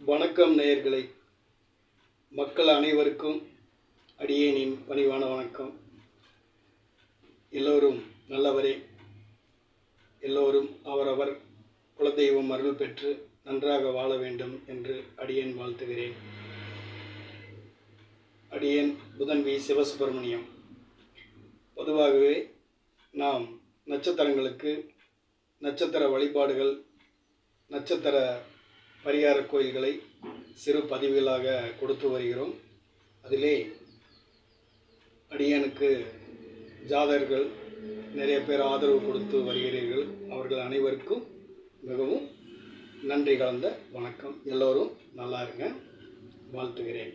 வணக்கம் நேயர்களை. மக்கள் அனைவருக்கும் அடியேனின் பணிவான வணக்கம். எல்லோரும் நல்லவரே. எல்லோரும் அவரவர் குலதெய்வம் அருள் பெற்று நன்றாக வாழ வேண்டும் என்று அடியேன் வாழ்த்துகிறேன். அடியேன் புதன் வி சிவசுப்பிரமணியம் பொதுவாகவே நாம் நட்சத்திரங்களுக்கு நட்சத்திர வழிபாடுகள் நட்சத்திர பரிகார கோயில்களை சிறு பதிவுகளாக கொடுத்து வருகிறோம். அதிலே அடியனுக்கு ஜாதகர்கள் நிறைய பேர் ஆதரவு கொடுத்து வருகிறீர்கள். அவர்கள் அனைவருக்கும் மிகவும் நன்றி கலந்த வணக்கம். எல்லோரும் நல்லா இருங்க. வாழ்த்துகிறேன்.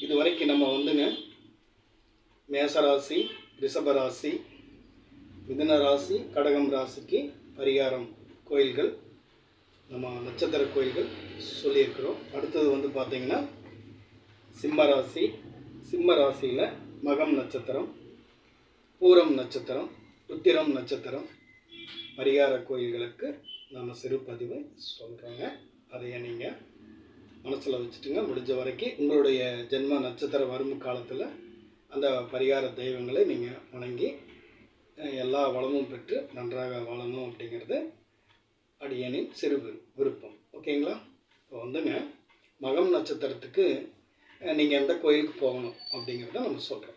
இதுவரைக்கும் நம்ம வந்துங்க மேசராசி ரிஷபராசி மிதுன ராசி கடகம் ராசிக்கு பரிகாரம் கோயில்கள் நம்ம நட்சத்திர கோயில்கள் சொல்லியிருக்கிறோம். அடுத்தது வந்து பார்த்திங்கன்னா சிம்ம ராசி. சிம்ம ராசியில் மகம் நட்சத்திரம் பூரம் நட்சத்திரம் உத்திரம் நட்சத்திரம். பரிகார கோயில்களுக்கு நம்ம சிறு பதிவு சொல்கிறோங்க அதையே நீங்கள் மனசில் வச்சுட்டுங்க. முடிஞ்ச வரைக்கும் உங்களுடைய ஜென்ம நட்சத்திர வரும் காலத்தில் அந்த பரிகார தெய்வங்களை நீங்கள் வணங்கி எல்லா வளமும் பெற்று நன்றாக வாழணும் அப்படிங்கிறது அடியனின் சிறு விரு- விருப்பம். ஓகேங்களா? இப்போ வந்துங்க மகம் நட்சத்திரத்துக்கு நீங்கள் எந்த கோயிலுக்கு போகணும் அப்படிங்கிறத நம்ம சொல்கிறோம்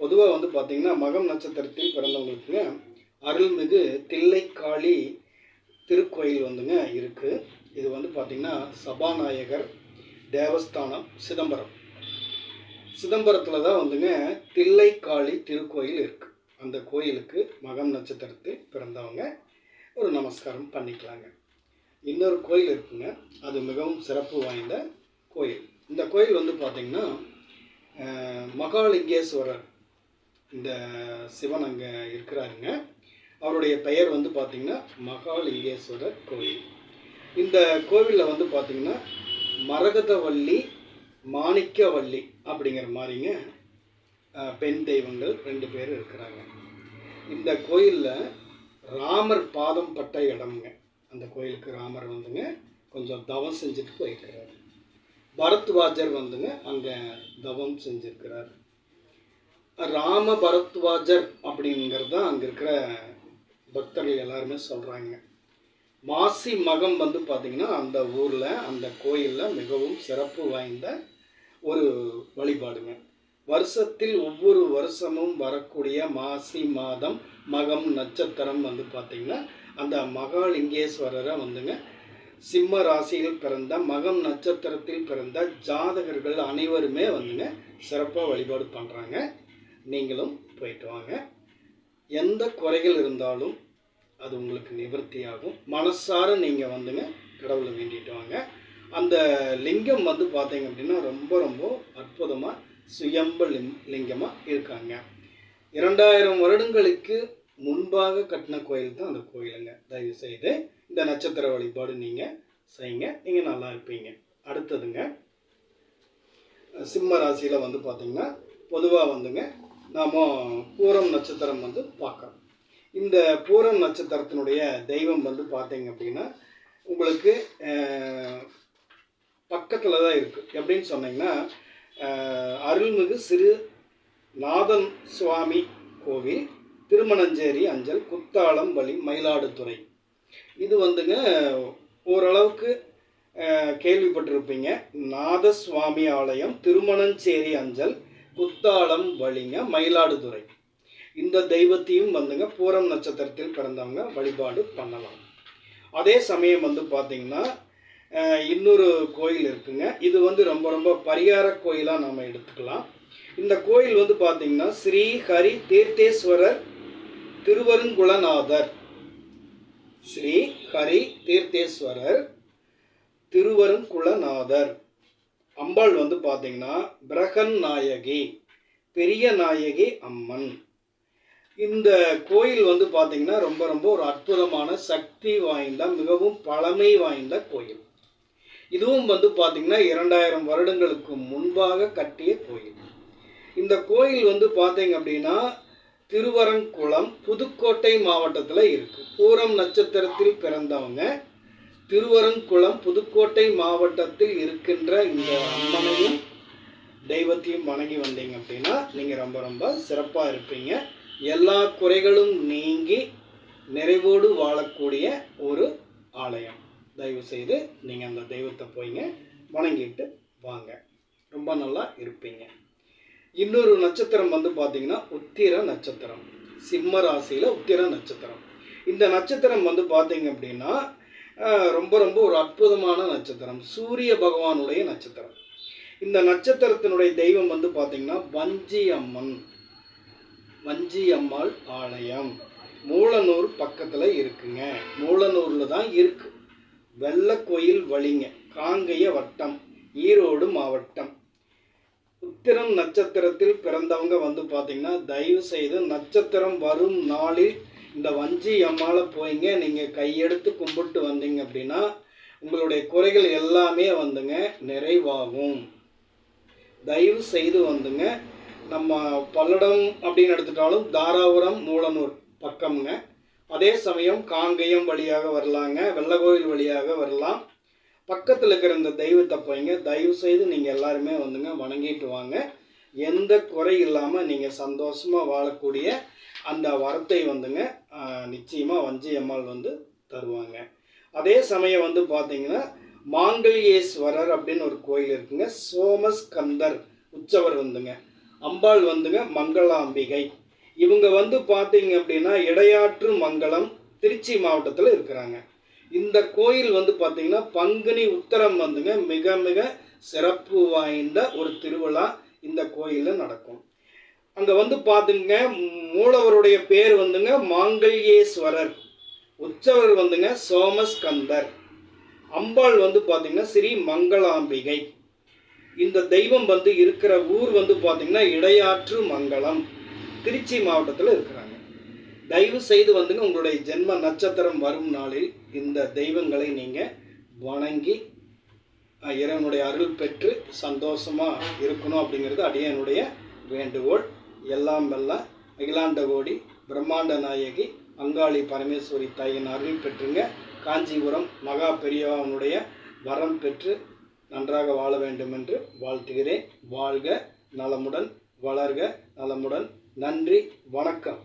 பொதுவாக வந்து பார்த்திங்கன்னா மகம் நட்சத்திரத்தில் பிறந்தவங்களுக்குங்க அருள்மிகு தில்லைக்காளி திருக்கோயில் வந்துங்க இருக்குது இது வந்து பார்த்திங்கன்னா சபாநாயகர் தேவஸ்தானம் சிதம்பரம். சிதம்பரத்தில் தான் வந்துங்க தில்லைக்காளி திருக்கோயில் இருக்குது அந்த கோயிலுக்கு மகம் நட்சத்திரத்தில் பிறந்தவங்க ஒரு நமஸ்காரம் பண்ணிக்கலாங்க. இன்னொரு கோயில் இருக்குங்க. அது மிகவும் சிறப்பு வாய்ந்த கோயில். இந்த கோயில் வந்து பார்த்திங்கன்னா மகாலிங்கேஸ்வரர் இந்த சிவன் அங்கே இருக்கிறாருங்க. அவருடைய பெயர் வந்து பார்த்திங்கன்னா மகாலிங்கேஸ்வரர் கோயில். இந்த கோவிலில் வந்து பார்த்திங்கன்னா மரகதவல்லி மாணிக்கவல்லி அப்படிங்கிற மாதிரிங்க பெண் தெய்வங்கள் ரெண்டு பேர் இருக்கிறாங்க. இந்த கோயிலில் ராமர் பாதம் பட்ட இடம்ங்க. அந்த கோயிலுக்கு ராமர் வந்துங்க. கொஞ்சம் தவம் செஞ்சுட்டு போயிருக்கிறார் பரத்வாஜர் வந்துங்க அங்கே தவம் செஞ்சுருக்கிறார். ராம பரத்வாஜர் அப்படிங்கிறது தான் அங்கே இருக்கிற பக்தர்கள் எல்லாருமே சொல்கிறாங்க மாசி மகம் வந்து பார்த்திங்கன்னா அந்த ஊரில் அந்த கோயிலில் மிகவும் சிறப்பு வாய்ந்த ஒரு வழிபாடுங்க. வருஷத்தில் ஒவ்வொரு வருஷமும் வரக்கூடிய மாசி மாதம் மகம் நட்சத்திரம் வந்து பார்த்திங்கன்னா அந்த மகாலிங்கேஸ்வரரை வந்துங்க சிம்ம ராசியில் பிறந்த மகம் நட்சத்திரத்தில் பிறந்த ஜாதகர்கள் அனைவருமே வந்துங்க சிறப்பாக வழிபாடு பண்ணுறாங்க நீங்களும் போயிட்டு வாங்க. எந்த குறைகள் இருந்தாலும் அது உங்களுக்கு நிவர்த்தியாகும். மனசார நீங்கள் வந்துங்க கடவுளை வேண்டிட்டு வாங்க. அந்த லிங்கம் வந்து பார்த்தீங்க அப்படின்னா ரொம்ப ரொம்ப அற்புதமாக சுயம்ப லிங் லிங்கமாக இருக்காங்க. இரண்டாயிரம் வருடங்களுக்கு முன்பாக கட்டின கோயில் தான் அந்த கோயிலுங்க. தயவு செய்து இந்த நட்சத்திர வழிபாடு நீங்கள் செய்யுங்க நீங்கள் நல்லா இருப்பீங்க. அடுத்ததுங்க சிம்ம ராசியில் வந்து பார்த்தீங்கன்னா பொதுவாக வந்துங்க நாம் பூரம் நட்சத்திரம் வந்து பார்க்குறோம். இந்த பூரம் நட்சத்திரத்தினுடைய தெய்வம் வந்து பார்த்தீங்க அப்படின்னா உங்களுக்கு பக்கத்தில் தான் இருக்குது எப்படின்னு சொன்னீங்கன்னா அருள்மிகு சிறு நாதன் சுவாமி கோவில் திருமணஞ்சேரி அஞ்சல் குத்தாலம் வழி மயிலாடுதுறை. இது வந்துங்க ஓரளவுக்கு கேள்விப்பட்டிருப்பீங்க. நாதசுவாமி ஆலயம் திருமணஞ்சேரி அஞ்சல் குத்தாலம் வழிங்க மயிலாடுதுறை. இந்த தெய்வத்தையும் வந்துங்க பூரம் நட்சத்திரத்தில் பிறந்தவங்க வழிபாடு பண்ணலாம். அதே சமயம் வந்து பார்த்தீங்கன்னா இன்னொரு கோயில் இருக்குங்க. இது வந்து ரொம்ப ரொம்ப பரிகார கோயிலாக நம்ம எடுத்துக்கலாம். இந்த கோயில் வந்து பார்த்தீங்கன்னா ஸ்ரீ ஹரி தீர்த்தேஸ்வரர் திருவருங்குளநாதர். ஸ்ரீ ஹரி தீர்த்தேஸ்வரர் திருவருங்குளநாதர். அம்பாள் வந்து பார்த்தீங்கன்னா பிரகன் நாயகி பெரிய நாயகி அம்மன். இந்த கோயில் வந்து பார்த்தீங்கன்னா ரொம்ப ரொம்ப ஒரு அற்புதமான சக்தி வாய்ந்த மிகவும் பழமை வாய்ந்த கோயில். இதுவும் வந்து பார்த்திங்கன்னா இரண்டாயிரம் வருடங்களுக்கு முன்பாக கட்டிய கோயில். இந்த கோயில் வந்து பார்த்தீங்க அப்படின்னா திருவரங்குளம் புதுக்கோட்டை மாவட்டத்தில் இருக்குது பூரம் நட்சத்திரத்தில் பிறந்தவங்க திருவரங்குளம் புதுக்கோட்டை மாவட்டத்தில் இருக்கின்ற இந்த அம்மனையும் தெய்வத்தையும் வணங்கி வந்தீங்க அப்படின்னா நீங்கள் ரொம்ப ரொம்ப சிறப்பாக இருப்பீங்க. எல்லா குறைகளும் நீங்கி நிறைவோடு வாழக்கூடிய ஒரு ஆலயம். தயவு செய்து நீங்கள் அந்த தெய்வத்தை போய்ங்க வணங்கிட்டு வாங்க. ரொம்ப நல்லா இருப்பீங்க. இன்னொரு நட்சத்திரம் வந்து பார்த்தீங்கன்னா உத்திர நட்சத்திரம். சிம்ம ராசியில் உத்திர நட்சத்திரம். இந்த நட்சத்திரம் வந்து பார்த்தீங்க அப்படின்னா ரொம்ப ரொம்ப ஒரு அற்புதமான நட்சத்திரம். சூரிய பகவானுடைய நட்சத்திரம். இந்த நட்சத்திரத்தினுடைய தெய்வம் வந்து பார்த்தீங்கன்னா வஞ்சி அம்மன் வஞ்சி அம்மாள் ஆலயம். மூலனூர் பக்கத்தில் இருக்குங்க. மூலனூரில் தான் இருக்குது வெள்ளக்கோயில் வழிங்க காங்கேய வட்டம் ஈரோடு மாவட்டம். உத்திரம் நட்சத்திரத்தில் பிறந்தவங்க வந்து பார்த்தீங்கன்னா தயவு செய்து நட்சத்திரம் வரும் நாளில் இந்த வஞ்சி அம்மால போய்ங்க நீங்கள் கையெடுத்து கும்பிட்டு வந்தீங்க அப்படின்னா உங்களுடைய குறைகள் எல்லாமே வந்துங்க நிறைவாகும். தயவு செய்து வந்துங்க நம்ம பல்லடம் அப்படின்னு எடுத்துட்டாலும் தாராபுரம் மூலனூர் பக்கம்ங்க. அதே சமயம் காங்கேயம் வழியாக வரலாங்க வெள்ளகோயில் வழியாக வரலாம். பக்கத்தில் இருக்கிற இந்த தெய்வத்தை போய்ங்க தயவு செய்து நீங்கள் எல்லாருமே வந்துங்க வணங்கிட்டு வாங்க. எந்த குறை இல்லாமல் நீங்கள் சந்தோஷமாக வாழக்கூடிய அந்த வரத்தை வந்துங்க நிச்சயமாக வஞ்சி அம்மாள் வந்து தருவாங்க. அதே சமயம் வந்து பார்த்தீங்கன்னா மாங்கல்யேஸ்வரர் அப்படின்னு ஒரு கோயில் இருக்குங்க சோமஸ்கந்தர் உற்சவர் வந்துங்க. அம்பாள் வந்துங்க மங்களாம்பிகை. இவங்க வந்து பார்த்தீங்க அப்படின்னா இடையாற்று மங்கலம் திருச்சி மாவட்டத்தில் இருக்கிறாங்க. இந்த கோயில் வந்து பார்த்தீங்கன்னா பங்குனி உத்தரம் வந்துங்க மிக மிக சிறப்பு வாய்ந்த ஒரு திருவிழா இந்த கோயிலில் நடக்கும். அங்கே வந்து பார்த்துங்க மூலவருடைய பேர் வந்துங்க மாங்கல்யேஸ்வரர். உற்சவர் வந்துங்க சோமஸ்கந்தர். அம்பாள் வந்து பார்த்தீங்கன்னா ஸ்ரீ மங்களாம்பிகை. இந்த தெய்வம் வந்து இருக்கிற ஊர் வந்து பார்த்தீங்கன்னா இடையாற்று மங்கலம். திருச்சி மாவட்டத்தில் இருக்கிறாங்க. தயவு செய்து வந்துங்க உங்களுடைய ஜென்ம நட்சத்திரம் வரும் நாளில் இந்த தெய்வங்களை நீங்கள் வணங்கி இறைவனுடைய அருள் பெற்று சந்தோஷமாக இருக்கணும் அப்படிங்கிறது அடியனுடைய வேண்டுகோள். எல்லாம் வல்ல அகிலாண்ட கோடி பிரம்மாண்ட நாயகி அங்காளி பரமேஸ்வரி தாயின் அருள் பெற்றுங்க. காஞ்சிபுரம் மகா பெரியவனுடைய வரம் பெற்று நன்றாக வாழ வேண்டும் என்று வாழ்த்துகிறேன். வாழ்க நலமுடன் வளர்க நலமுடன். நன்றி வணக்கம்.